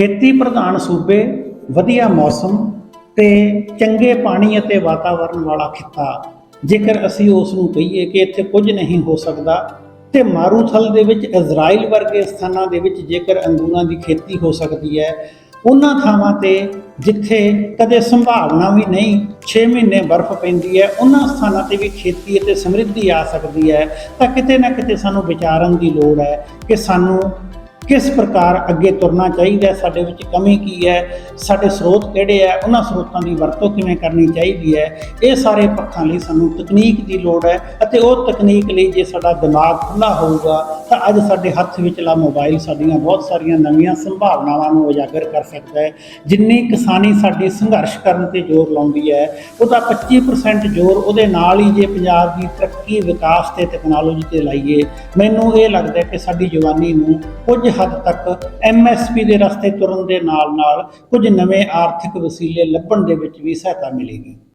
ਖੇਤੀ ਪ੍ਰਧਾਨ ਸੂਬੇ, ਵਧੀਆ ਮੌਸਮ ਤੇ ਚੰਗੇ ਪਾਣੀ ਅਤੇ ਵਾਤਾਵਰਣ ਵਾਲਾ ਖਿੱਤਾ। ਜੇਕਰ ਅਸੀਂ ਉਸ ਨੂੰ ਕਹੀਏ ਕਿ ਇੱਥੇ ਕੁਝ ਨਹੀਂ ਹੋ ਸਕਦਾ, ਤੇ ਮਾਰੂਥਲ ਦੇ ਵਿੱਚ, ਇਜ਼ਰਾਈਲ ਵਰਗੇ ਸਥਾਨਾਂ ਦੇ ਵਿੱਚ ਜੇਕਰ ਅੰਗੂਰਾਂ ਦੀ ਖੇਤੀ ਹੋ ਸਕਦੀ ਹੈ, ਉਹਨਾਂ ਥਾਵਾਂ ਤੇ ਜਿੱਥੇ ਕਦੇ ਸੰਭਾਵਨਾ ਵੀ ਨਹੀਂ 6 ਮਹੀਨੇ ਬਰਫ਼ ਪੈਂਦੀ ਹੈ, ਉਹਨਾਂ ਸਥਾਨਾਂ ਤੇ ਵੀ ਖੇਤੀ ਅਤੇ ਸਮਰਿੱਧੀ ਆ ਸਕਦੀ ਹੈ, ਤਾਂ ਕਿਤੇ ਨਾ ਕਿਤੇ ਸਾਨੂੰ ਵਿਚਾਰਨ ਦੀ ਲੋੜ ਹੈ ਕਿ ਸਾਨੂੰ ਕਿਸ ਪ੍ਰਕਾਰ ਅੱਗੇ ਤੁਰਨਾ ਚਾਹੀਦਾ ਸਾਡੇ ਵਿੱਚ ਕਮੀ ਕੀ ਹੈ, ਸਾਡੇ ਸਰੋਤ ਕਿਹੜੇ ਹੈ, ਉਹਨਾਂ ਸਰੋਤਾਂ ਦੀ ਵਰਤੋਂ ਕਿਵੇਂ ਕਰਨੀ ਚਾਹੀਦੀ ਹੈ, ਇਹ ਸਾਰੇ ਪੱਖਾਂ ਲਈ ਸਾਨੂੰ ਤਕਨੀਕ ਦੀ ਲੋੜ ਹੈ ਅਤੇ ਉਹ ਤਕਨੀਕ ਲਈ ਜੇ ਸਾਡਾ ਦਿਮਾਗ ਖੁੱਲਾ ਹੋਊਗਾ ਤਾਂ ਅੱਜ ਸਾਡੇ ਹੱਥ ਵਿੱਚਲਾ ਮੋਬਾਈਲ ਸਾਡੀਆਂ ਬਹੁਤ ਸਾਰੀਆਂ ਨਵੀਆਂ ਸੰਭਾਵਨਾਵਾਂ ਨੂੰ ਉਜਾਗਰ ਕਰ ਸਕਦਾ ਹੈ। ਜਿੰਨੀ ਕਿਸਾਨੀ ਸਾਡੀ ਸੰਘਰਸ਼ ਕਰਨ ਤੇ ਜ਼ੋਰ ਲਾਉਂਦੀ ਹੈ, ਉਹਦਾ 25% ਜ਼ੋਰ ਉਹਦੇ ਨਾਲ ਹੀ ਜੇ ਪੰਜਾਬ ਦੀ ਤਰੱਕੀ, ਵਿਕਾਸ ਤੇ ਟੈਕਨੋਲੋਜੀ ਤੇ ਲਾਈਏ, ਮੈਨੂੰ ਇਹ ਲੱਗਦਾ ਕਿ ਸਾਡੀ ਜਵਾਨੀ ਨੂੰ ਕੁਝ ਹੱਦ ਤੱਕ ਐਮਐਸਪੀ ਦੇ ਰਸਤੇ ਤੁਰਨ ਦੇ ਨਾਲ ਨਾਲ ਕੁਝ ਨਵੇਂ ਆਰਥਿਕ ਵਸੀਲੇ ਲੱਭਣ ਦੇ ਵਿੱਚ ਵੀ ਸਹਾਇਤਾ ਮਿਲੇਗੀ।